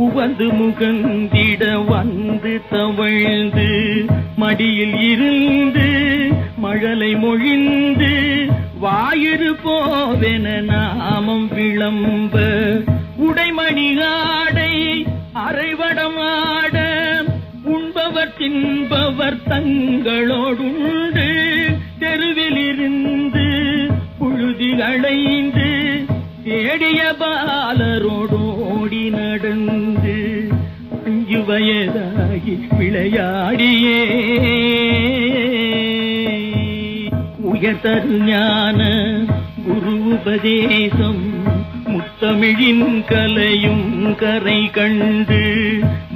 உவந்து முகந்திட வந்து தவழ்ந்து மடியில் இருந்து மழலை மொழிந்து வாயிறு போவென நாமம் விளம்ப உடைமணி ஆடை அரைவடமாட உண்பவர் தின்பவர் தங்களோடுண்டு தெருவில் இருந்து புழுதி அடைந்து தேடியபா வயதாகி விளையாடியே. உயர்தரு ஞான குரு உபதேசம் முத்தமிழின் கலையும் கரை கண்டு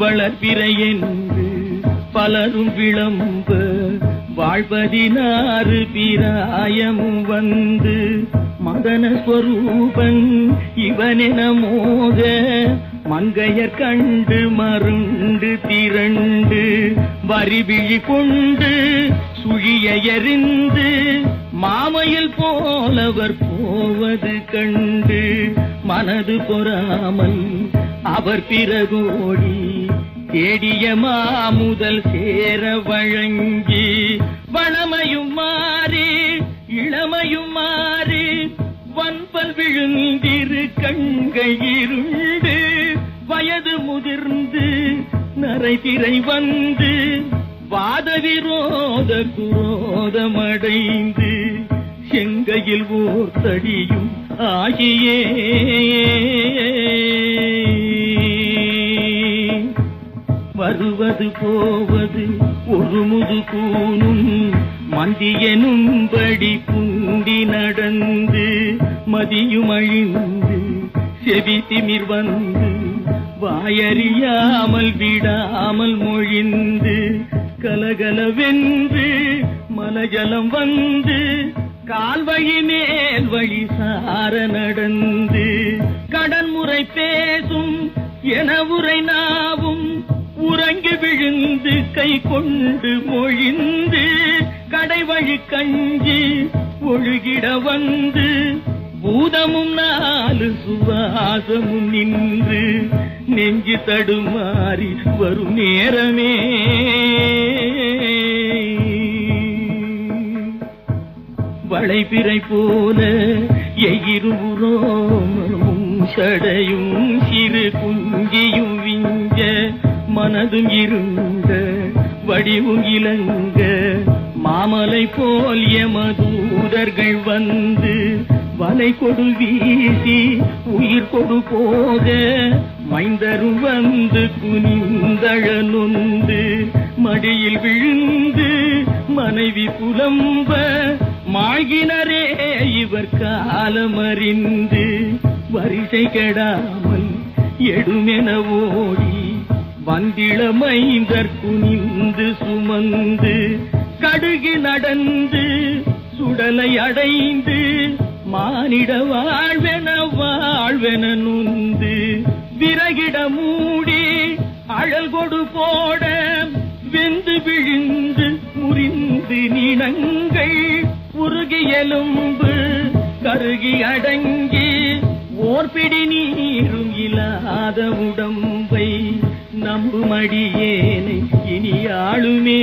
வளர்பிறை என்று பலரும் விளம்ப நாள் பதினாறு பிராயமும் வந்து மதன ஸ்வரூபன் இவனென மோக மங்கையர் கண்டு மருண்டு திரண்டு வரிவிழி கொண்டு சுழிய எறிந்து மாமையில் போலவர் போவது கண்டு மனது பொறாமல் அவர் பிறகோடி. தேடிய மாமுதல் சேர வழங்கி வளமையும் மாறி இளமையும் மாறி வன்பல் விழுந்திரு கண்கள் இருண்டு வயது முதிர்ந்து நரைதிரை வந்து வாத விரோத குரோதமடைந்து செங்கையில் ஓர் தடியும் ஆகியே. வருவது போவது ஒரு முது கூனும் மந்தியனும்படி புண்டி நடந்து மதியும் அழிந்து செவி திமிர் வந்து வாயறியாமல் விடாமல் மொழிந்து கலகலவென்று மலஜலம் வந்து கால்வழி மேல் வழி சார நடந்து கடன்முறை பேசும் என உரை நாம் உறங்கி விழுந்து கை கொண்டு மொழிந்து கடைவழி கஞ்சி ஒழுகிட வந்து பூதமும் நாலு சுவாசமும் நின்று நெஞ்சு தடுமாறி வரும் நேரமே. வளைபிறை போல எயிருவுரோமமும் சடையும் சிறு குஞ்சியும் விஞ்ச மனதும் இருந்த வடிவும் இலங்க. மாமலை போல் எமதூதர்கள் வந்து வலை கொடு வீசி உயிர் கொடு போக. மைந்தரும் வந்து குனிந்தழ நொந்து மடியில் விழுந்து மனைவி புலம்ப. மாகினரே இவர் காலமறிந்து வரிசை கெடாமல் எடுமென ஓடி வந்திள மைந்தர் குனிந்து சுமந்து கடுகு நடந்து சுடலை அடைந்து மானிட வாழ்வென வாழ்வென நுந்து விறகிட மூடி அழல் கொடு போட வெந்து விழுந்து முறிந்து நினங்கள் உருகி எலும்பு கருகி அடங்கி ஓர்பிடி நீரும் இல்லாத உடம்பை நம்புமடியேனை இனி ஆளுமே